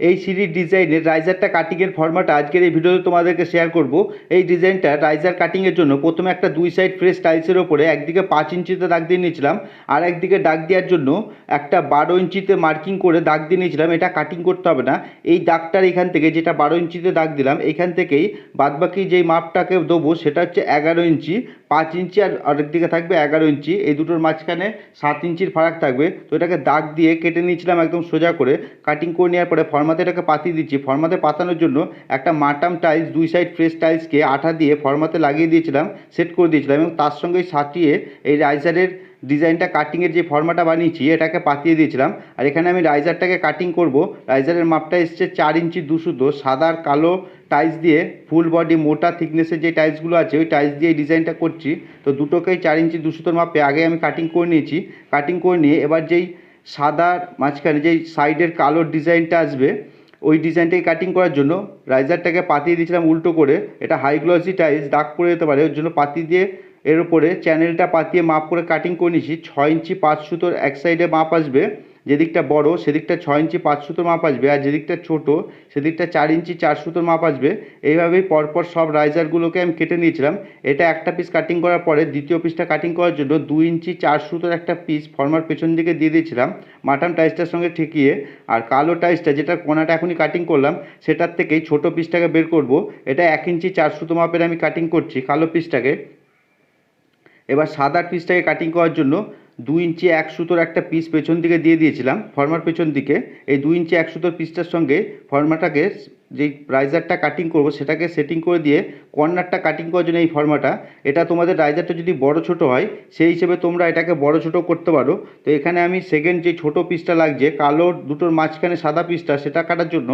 এই সিঁড়ির ডিজাইনের রাইজারটা কাটিংয়ের ফর্মাটা আজকের এই ভিডিওতে তোমাদেরকে শেয়ার করব। এই ডিজাইনটা রাইজার কাটিংয়ের জন্য প্রথমে একটা দুই সাইড ফ্রেশ টাইলসের ওপরে একদিকে পাঁচ ইঞ্চিতে দাগ দিয়ে নিয়েছিলাম, আর একদিকে দাগ দেওয়ার জন্য একটা বারো ইঞ্চিতে মার্কিং করে দাগ দিয়ে নিয়েছিলাম। এটা কাটিং করতে হবে না। এই দাগটার এখান থেকে যেটা বারো ইঞ্চিতে দাগ দিলাম, এখান থেকেই বাদবাকি যেই মাপটাকে দেবো সেটা হচ্ছে এগারো ইঞ্চি, পাঁচ ইঞ্চি আর আরেক দিকে থাকবে এগারো ইঞ্চি। এই দুটোর মাঝখানে সাত ইঞ্চির ফারাক থাকবে। তো এটাকে দাগ দিয়ে কেটে নিয়েছিলাম একদম সোজা করে। কাটিং করে নেওয়ার পরে ফর্মাতে এটাকে পাতিয়ে দিচ্ছি। ফর্মাতে পাতানোর জন্য একটা মাটাম টাইলস, দুই সাইড ফ্রেশ টাইলসকে আঠা দিয়ে ফর্মাতে লাগিয়ে দিয়েছিলাম, সেট করে দিয়েছিলাম এবং তার সঙ্গে সাটিয়ে এই রাইজারের ডিজাইনটা কাটিংয়ের যে ফর্মাটা বানিয়েছি, এটাকে পাতিয়ে দিয়েছিলাম। আর এখানে আমি রাইজারটাকে কাটিং করব। রাইজারের মাপটা এসছে চার ইঞ্চি দুশুতো সাদা আর কালো টাইলস দিয়ে ফুল বডি মোটা থিকনেসের যে টাইলসগুলো আছে, ওই টাইলস দিয়ে ডিজাইনটা করছি। তো দুটোকেই চার ইঞ্চি দুশুতোর মাপে আগে আমি কাটিং করে নিয়েছি। কাটিং করে নিয়ে এবার যেই সাদার মাঝখানে যেই সাইডের কালোর ডিজাইনটা আসবে, ওই ডিজাইনটাকে কাটিং করার জন্য রাইজারটাকে পাতিয়ে দিয়েছিলাম উল্টো করে। এটা হাই গ্লসি টাইলস দাগ পড়ে যেতে পারে, ওর জন্য পাতি দিয়ে এর উপরে চ্যানেলটা পাতিয়ে মাপ করে কাটিং করে নিয়েছি। ছয় ইঞ্চি পাঁচ সুতোর এক সাইডে মাপ আসবে। যেদিকটা বড়, সেদিকটা ছয় ইঞ্চি পাঁচ সুতোর মাপ আসবে আর যেদিকটা ছোট, সেদিকটা চার ইঞ্চি চার সুতোর মাপ আসবে। এইভাবেই পরপর সব রাইজারগুলোকে আমি কেটে নিয়েছিলাম। এটা একটা পিস কাটিং করার পরে দ্বিতীয় পিসটা কাটিং করার জন্য দুই ইঞ্চি চার সুতোর একটা পিস ফর্মার পেছন দিকে দিয়ে দিয়েছিলাম মাটাম টাইসটার সঙ্গে ঠেকিয়ে। আর কালো টাইসটা যেটা কোনাটা এখনই কাটিং করলাম, সেটার থেকেই ছোট পিসটাকে বের করব। এটা এক ইঞ্চি চার সুতো মাপের আমি কাটিং করছি কালো পিসটাকে এবার সাদা পিসটাকে কাটিং করার জন্য দুই ইঞ্চি এক সুতোর একটা পিস পেছন দিকে দিয়ে দিয়েছিলাম। ফর্মার পেছন দিকে। এই দু ইঞ্চি এক সুতোর পিসটার সঙ্গে ফর্মাটাকে যেই রাইজারটা কাটিং করব সেটাকে সেটিং করে দিয়ে কর্নারটা কাটিং করার জন্য এই ফর্মাটা এটা তোমাদের রাইজারটা যদি বড় ছোট হয়, সেই হিসেবে তোমরা এটাকে বড় ছোট করতে পারো। তো এখানে আমি সেকেন্ড যে ছোট পিসটা লাগছে, কালো দুটোর মাঝখানে সাদা পিসটা সেটা কাটার জন্য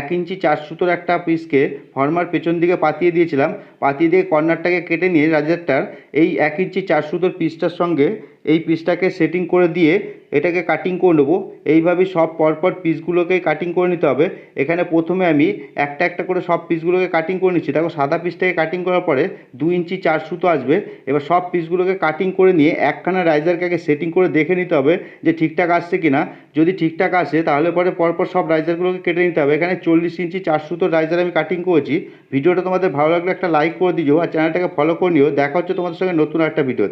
এক ইঞ্চি চার সুতোর একটা পিসকে ফর্মার পেছন দিকে পাতিয়ে দিয়েছিলাম। পাতিয়ে দিয়ে কর্নারটাকে কেটে নিয়ে রাইজারটার এই এক ইঞ্চি চার সুতোর পিসটার সঙ্গে এই পিসটাকে সেটিং করে দিয়ে এটাকে কাটিং করে নেব। এইভাবে সব পরপর পিসগুলোকে কাটিং করে নিতে হবে। এখানে প্রথমে আমি একটা একটা করে সব পিসগুলোকে কাটিং করে নিচ্ছি। দেখো সাদা পিসটাকে কাটিং করার পরে দু ইঞ্চি চার সুতো আসবে। এবার সব পিসগুলোকে কাটিং করে নিয়ে একখানা রাইজারকে আগে সেটিং করে দেখে নিতে হবে যে ঠিকঠাক আসছে কি না যদি ঠিকঠাক আসে, তাহলে পরে পরপর সব রাইজারগুলোকে কেটে নিতে হবে। এখানে চল্লিশ ইঞ্চি চার সুতোর রাইজার আমি কাটিং করেছি। ভিডিওটা তোমাদের ভালো লাগলে একটা লাইক করে দিও আর চ্যানেলটাকে ফলো করে নিও। দেখা হচ্ছে তোমাদের সঙ্গে নতুন একটা ভিডিও